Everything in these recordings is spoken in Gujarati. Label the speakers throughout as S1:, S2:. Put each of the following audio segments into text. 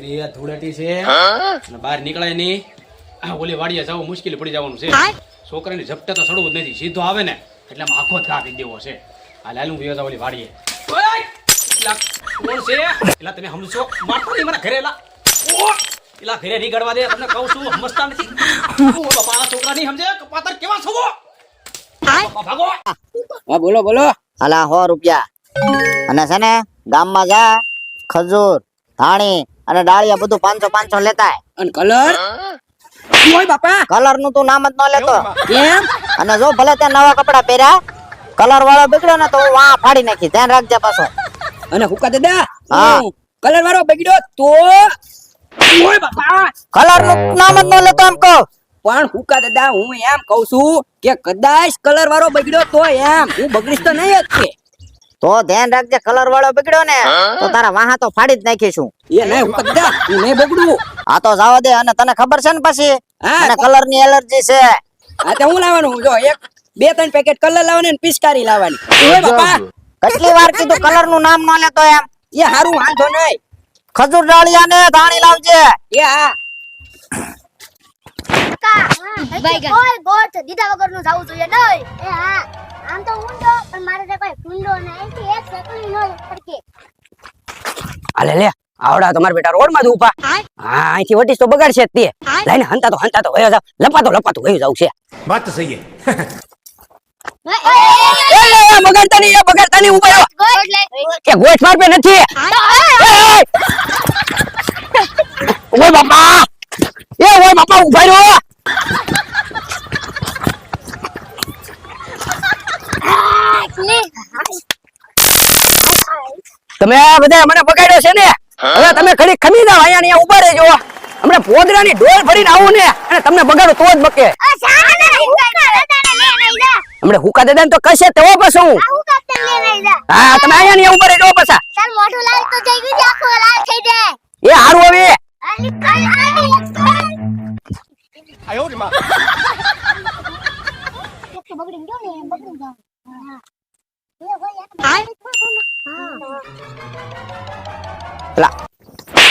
S1: કરી ધૂળેટી છે. અને બહાર નીકળાય નહીં. આ ઓલી વાડીએ જવું મુશ્કેલી પડી જવાનું છે. છોકરાની ઝપટે તો સડવું જ નથી. સીધો આવે ને એટલે આમ આખો જ કરી દેવો છે. આ લાલું ગયો જાવ ઓલી વાડીએ. કોણ છે? એટલે તમે સમજો મારતો નહીં મને ઘરે એલા! એલા ઘરે નહીં ગળવા દે. તમને કહું છું સમજતા નથી. બાપા છોકરા નહીં સમજે? પાતર કેવા છો ભાગો.
S2: હા બોલો બોલો.
S3: અલા સો રૂપિયા. અને છે ને ગામમાં જા ખજૂર. ધાણી અને ડાળિયા બધું પાંચસો પાંચસો લેતા
S2: અને કલર? ઓય બાપા?
S3: કલરનું તું નામ જ ન લેતો.
S2: કેમ?
S3: અને જો ભલે ત્યાં નવા કપડા પહેર્યા કલર વાળો બગડ્યો ને તો હું વાં ફાડી નાખી ધ્યાન રાખજે પાછો.
S2: અને હુકા દાદા
S3: હા.
S2: કલર વાળો બગડ્યો તો ઓય બાપા?
S3: કલરનું નામ જ ન લેતો એમ કહો.
S2: પણ હુકા દાદા હું એમ કઉ છું કે કદાચ કલર વાળો બગડ્યો તો એમ. હું બગડીશ તો નહીં જ છે
S3: તો ધ્યાન રાખજે કલર વાળો બીગડ્યો ને તો તારા વાહ તો ફાડી જ નાખીશું
S2: એ નહીં હું દાદા હું નહીં બગડું.
S3: આ તો જવા દે અને તને ખબર છે ને પછી?
S2: હા.
S3: અને કલરની એલર્જી છે.
S2: હા તો હું લાવવાનું? જો એક બે ત્રણ પેકેટ કલર લાવવાની અને પિચકારી લાવવાની. બાપા.
S3: કેટલી વાર કીધું કલરનું નામ ન લેતો એમ?
S2: એ હારું વાંધો નહીં.
S3: ખજૂર ડાળિયા ને ધાણી લાવજે.
S2: એ હા.
S4: કાકા કોઈ ગોઠ દીધા વગરનું જવું જોઈએ નહીં. એ હા. આમ તો ઊંડો પણ મારે તો કોઈ ઊંડો નહીં. થી એક સેકન્ડ નો ફરકે
S2: અલે લે આવડા તમાર બેટા રોડમાં જ ઊભા હા અહીંથી વટીસ તો બગાડશે તે. લઈને હંતા તો હંતા તો વયો જાવ લપાતો લપાતો વયો જાવ છે.
S5: વાત તો સહી
S2: એ બગાડતા નહીં બગાડતા નહીં ઊભા કે ગોઠ માર પે નથી ઓય બાપા. એ ઓય બાપા ઊભા રહ્યો તમે બધા મને બગાડ્યો છે ને? હવે તમે ઘડી ખમી જાવ અહીંયા અહીંયા ઊભા રહેજો. હમણાં પોદરાની ડોલ ભરીને આવું ને અને તમને બગાડો તો જ બકે. હમણાં હુકા દાદા તો કશે તેવો પાછું હા. તમે અહીંયા અહીંયા ઊભા રહેજો પાછા.
S4: મોઢું લાલ તો જઈ ગયું છે, લાલ થઈ જાય.
S2: એ હારું હવે.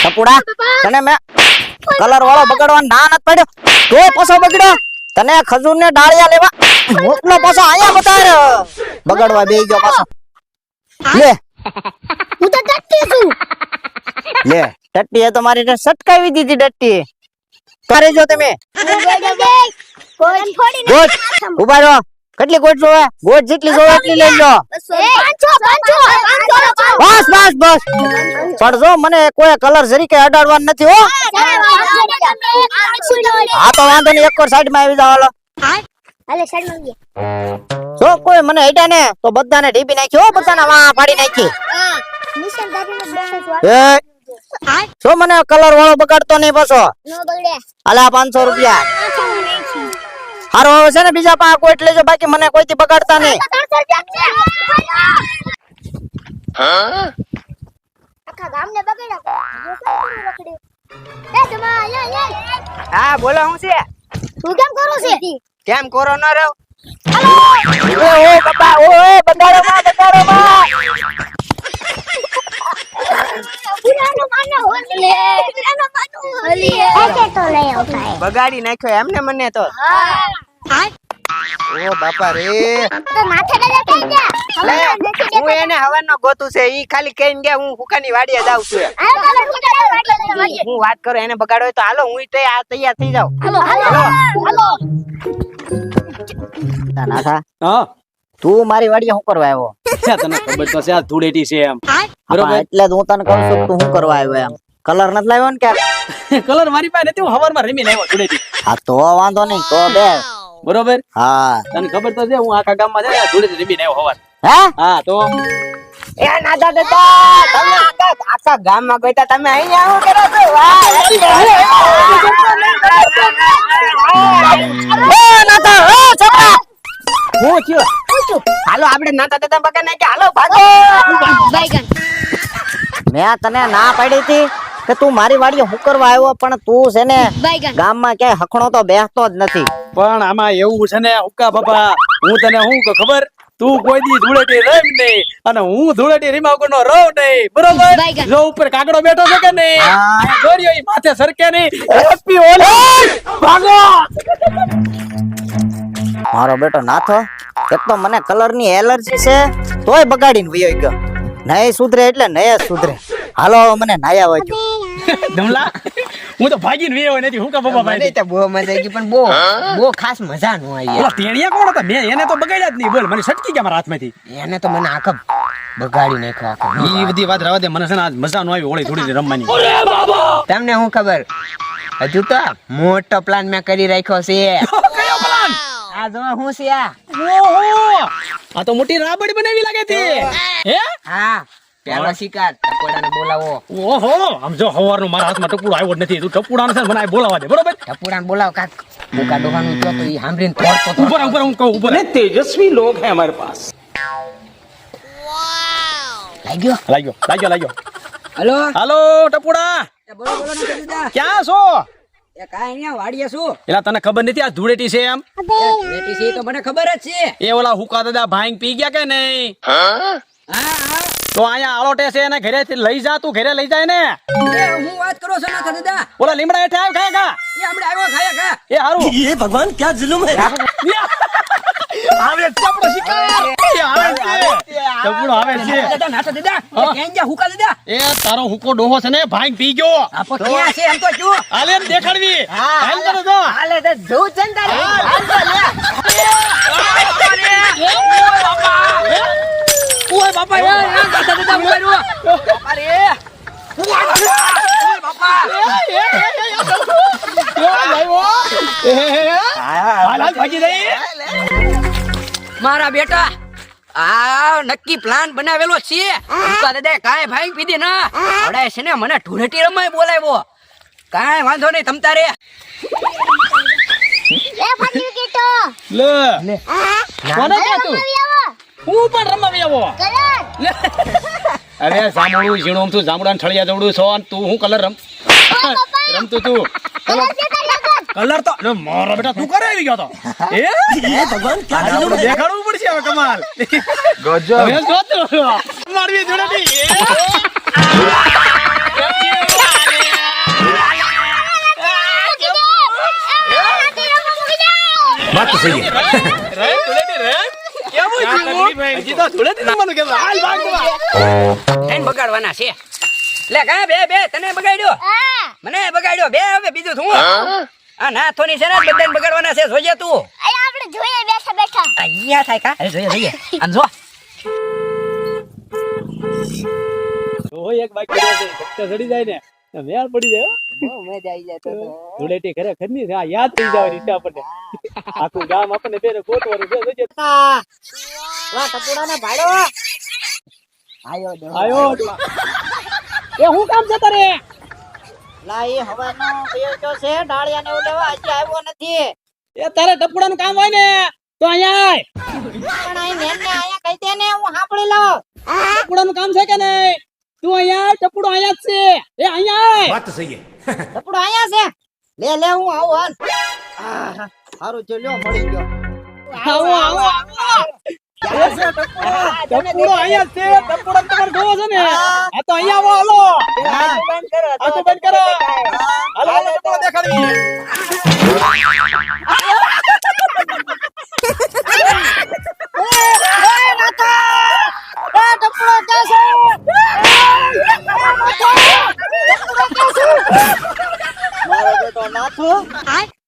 S3: સપુડા તને મેં કલર વાળો બગાડવા ના નથી પડ્યો. તો પાછો બગડ્યો. તને ખજૂર ને ડાળિયા લેવા. મોકલો પાછો અહીંયા બતાર બગડવા બેહી ગયો પાછો. લે.
S4: હું તો ટટ્ટી છું.
S3: લે. ટટ્ટી એ તો મારી ને સટકાવી દીધી ટટ્ટી કરે જો તમે. ઊભા રહો. કેટલી ગોટ જોવે ગોટ જેટલી જોવે એટલી લઈ લો બસ બસ બસ પડજો મને કોઈ કલર જરીકે અડાડવાનું નથી હો આ તો વાંધો નહીં એક સાઈડમાં આવી જાવ હાલો જો કોઈ મને હેડ્યા ને તો બધાને ઢીપી નાખ્યો હો બધાને વાહ પાડી નાખી જો મને કલર વાળો બગાડતો નહીં પાછો હાલા પાંચસો રૂપિયા હારો આવે છે ને બીજા પાસે કોઈટ લેજો બાકી મને કોઈથી બગાડતા નહીં.
S4: આખા ગામને બગાડ્યા
S2: હા બોલો હું છે?
S4: તું કેમ કરો છે
S2: કેમ કરો ન રહ્યો?
S3: ઓ ઓ બાપા ઓ બગાડો માં બગાડો માં
S4: પુરાનો માનો હોલી પુરાનો માનો હોલી એકે તો લઈ આવતા
S2: બગાડી નાખ્યો એમને મને તો. ઓ બાપા રે.
S4: તો માથે
S2: હું એને હવાનો ગોતું છે ઈ ખાલી કહીને ગયા હું હુકાની વાડીએ જાઉં છું હું વાત કરું એને બગાડો તો હાલો હું તો આ તૈયાર થઈ જાઉં.
S4: હાલો હાલો હાલો.
S3: નાથા
S1: હા.
S3: તું મારી વાડીએ શું કરવા આવ્યો?
S1: તને ખબર તો છે આ ધૂળેટી છે એમ.
S3: બરોબર? એટલે જ હું તને કહું છું તું શું કરવા આવ્યો એમ. કલર નથી લાવ્યો ને કે
S1: કલર મારી પાસે નથી હું હવારમાં રમી આવ્યો ધૂળેટી.
S3: હા તો વાંધો નહીં તો બે.
S1: બરોબર?
S3: હા.
S1: તને ખબર તો છે હું આખા ગામમાં જાય ધૂળેટી રમી આવ્યો હવાર.
S3: હા?
S1: હા તો?
S2: એ નાદા દાદા તમે આખા આખા ગામમાં ગઈ તમે અહીં આવો કરો છો? વાહ! બગા હાલો ભાગો.
S4: બાઈગન
S3: મેં તને ના પાડી હતી કે તું મારી વાડીએ હું કરવા આવ્યો પણ તું છે ને ગામમાં ક્યાંય હખણો તો બેસતો જ નથી.
S1: પણ આમાં એવું છે ને ઉકા બાપા હું તને શું ખબર? તું કોઈ દી ધૂળેટી રમ નહીં અને હું ધૂળેટી રીમા વગરનો રહું નહીં બરોબર? જો ઉપર કાગડો બેઠો છે કે નહીં? દોર્યો માથે સરકે નહીં. હેપી હોલી ભાગો!
S3: મારો બેટો નાથો એક તો મને કલરની એલર્જી છે તોય બગાડીને વયો ગયો. નહીં સુધરે એટલે નહીં સુધરે. હાલો મને નાયા વાજો
S1: ધમલા? હું તો ભાગીને વેયો નથી હું કા બાબા ભાઈ
S5: તો બહુ મજા આવી પણ બહુ બહુ ખાસ મજા નો આવી
S1: ઓલા તેણિયા કોણ હતા? મેં એને તો બગાડ્યા જ નહીં. બોલ મને સટકી ગયા મારા હાથમાંથી.
S5: એને તો મને આખમ બગાડી નાખ્યો આખો.
S1: ઈ બધી વાત રવા દે મને છે ને આજ મજા નો આવી હોળી થોડી રમવાની.
S5: તમને શું ખબર? હજુ તો મોટો પ્લાન મેં કરી રાખ્યો છે. જવા હું છે?
S1: ઓહો! આ તો મોટી રાબડી બનાવી લાગે છે. હે?
S5: હા પેલો શિકાર ટપુડાને બોલાવો.
S1: ઓહો! આમ જો હવારનો મારા હાથમાં ટપુડો આવ્યો નથી. તું ટપુડાને છે મને બોલાવા દે બરોબર?
S5: ટપુડાને બોલાવ કાક. મુકા દોકાનું તો તો ઈ સાંભળીને થોડ
S1: ઉપર ઉપર હું કહું ઉપર
S6: તેજસ્વી લોક હે હમારે પાસ.
S5: લાગ્યો
S1: લાગ્યો લાગ્યો લાગ્યો
S2: હેલો?
S1: હેલો ટપુડા.
S2: બોલો બોલો ને
S1: ક્યાં છો? એલા તને ખબર નથી આ ધૂળેટી છે એમ?
S2: એ છે તો મને ખબર જ છે.
S1: એ ઓલા હુકા દાદા ભાંગ પી ગયા કે નહીં?
S2: હા હા.
S1: તો અહીંયા આળોટે છે એને ઘરે લઈ જા તું ઘરે લઈ જાય ને
S2: હું વાત કરો છો ના દાદા?
S1: ઓલા લીમડા હેઠે આવ ખા
S2: એ હમણાં આવ્યો ખાયા ખા
S1: એ હારું એ ભગવાન ક્યાં જુલુમ હે? આવે ચપડો શિકાર એ આવે છે. ચપડો આવે છે.
S2: દાદા નાથા દાદા? ક્યાં ગયા હુકા દાદા
S1: એ તારો હુકો ડોહો છે ને ભાંગ પી ગયો.
S2: આપો ક્યાં છે એમ તો જો
S1: હાલે એમ દેખાડવી. હાલ તને જો
S5: હાલે તો ને તારે હાલ. તો લે.
S2: ઓય બાપા એ દાદા દાદા મોયરો બાપા. રે
S1: હાલ હાલ ભાગી
S2: મારા બેટા આ નક્કી પ્લાન બનાવેલો છે હુકા દાદા કાંઈ ભાઈ પીધી ના. અડે છે ને મને ઢૂંઢટી રમાય બોલાવ્યો. કાંઈ વાંધો નહીં તમતા રે
S4: એ
S1: લે. કોને કે તું હું પણ રમાવી આવો. અરે જામડું ઝીણું તું જામડા ઠળિયા દોડું છો અને તું હું કલર રમ રમતું તું.
S4: કલર
S1: તો મારો બેટા તું કરે આવી ગયો તો. એ એ ભગવાન ક્યાં દેખાડવું પડશે હવે કમાલ. ગજબ. હવે જો તો મારવી જોડેટી
S2: વાત બગાડવાના છે. લે કા બે બે તને બગાડ્યો? મને બગાડ્યો. બે હવે બીજું શું? આ નાથોની છે ને બધાને બગાડવાના છે. જોજે તું.
S4: અરે આપણે જોઈએ બેઠા બેઠા.
S2: અહીંયા થાય કા? અરે જોઈએ જોઈએ. આમ જો.
S1: તો એક બાઈક રહે છે. ભક્ત ચડી જાય ને મેળ પડી જાય હો.
S5: જાય તો.
S1: ધૂળેટી આ યાદ થઈ જાય રીતે આપણને. આખું ગામ આપણને બેને ગોતવાનું છે. જોજે.
S3: આયો ભાડો
S1: આયો એ હું કામ જતા તારે
S3: છે ડાળિયા ને લેવા હજી આવ્યો નથી.
S1: એ તારે ડપડા કામ હોય ને તો અહીંયા
S3: પણ ને અહીંયા કહી દે ને હું સાંભળી
S1: કામ છે કે નહીં? તું અહીંયા ટપડો અહીંયા છે. એ અહીંયા
S3: વાત સહી છે. લે લે હું આવું હાલ. સારું ચલ્યો મળી ગયો.
S1: આવો આવો આવો. ટપુડો અહીંયા છે. ટપુડો તમારે જોવો છે ને.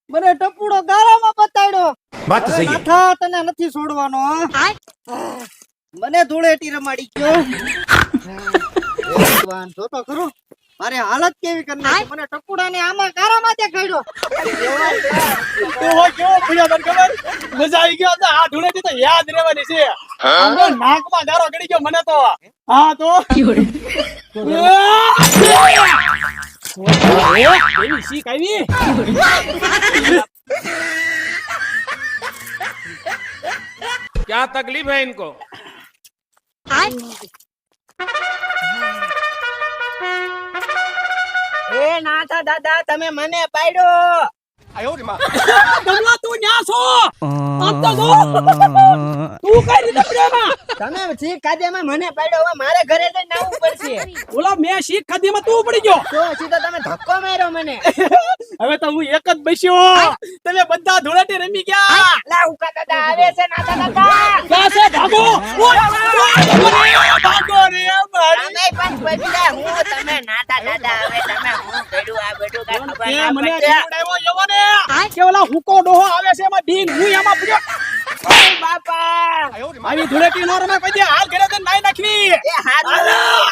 S3: મને ટપુડો ગારામાં બતાડ્યો. તને નથી છોડવાનો હો. મને ધૂળેટી રમાડી ગયો ભગવાન જો તો ખરું મારે હાલત કેવી કરી નાખી મને ટપુડાને આમાં ગારામાં દેખાડ્યો
S1: ઓહો કેવો ભૂલ્યો તને ખબર મજા આવી ગયો તો આ ધૂળેટી તો યાદ રહેવાની છે આમનો નાકમાં ગારો ગળી ગયો મને તો હા તો કેવી શીખ આવી
S6: क्या तकलीफ है इनको
S5: એ નાથા દાદા તમે મને પાડ્યો.
S1: કમલા તું ન્યા છો? આમ તો જો. તું કઈ રીતે એમાં?
S7: તમે શીખ ખાધ્યામાં મને પાડ્યો હવે મારે ઘરે જઈ ના પડશે.
S1: ઓલા મેં શીખ ખાધીમાં તું પડી ગયો.
S7: તો સીધો તમે ધક્કો માર્યો મને.
S1: હવે તો હું એક જ બેસ્યો. તમે બધા ધૂળેટી રમી ગયા.
S7: લા ઉકા દાદા આવે છે નાતા દાદા
S1: કાસે ભાગો. ભાગો રે મારી.
S7: તમે પણ પૈસા હું તમે નાતા દાદા આવે તમે હું કર્યું આ બધું ના
S1: મને
S7: પડે.
S1: જીવડાવ્યો એવો ને કે ઓલા હુકો ડોહો આવે છે એમાં ડીન હું એમાં પડ્યો બાપા. આવી ધૂળેટી નો રમે દે હાલ ઘરે નાઈ નાખવી.
S7: એ હારું.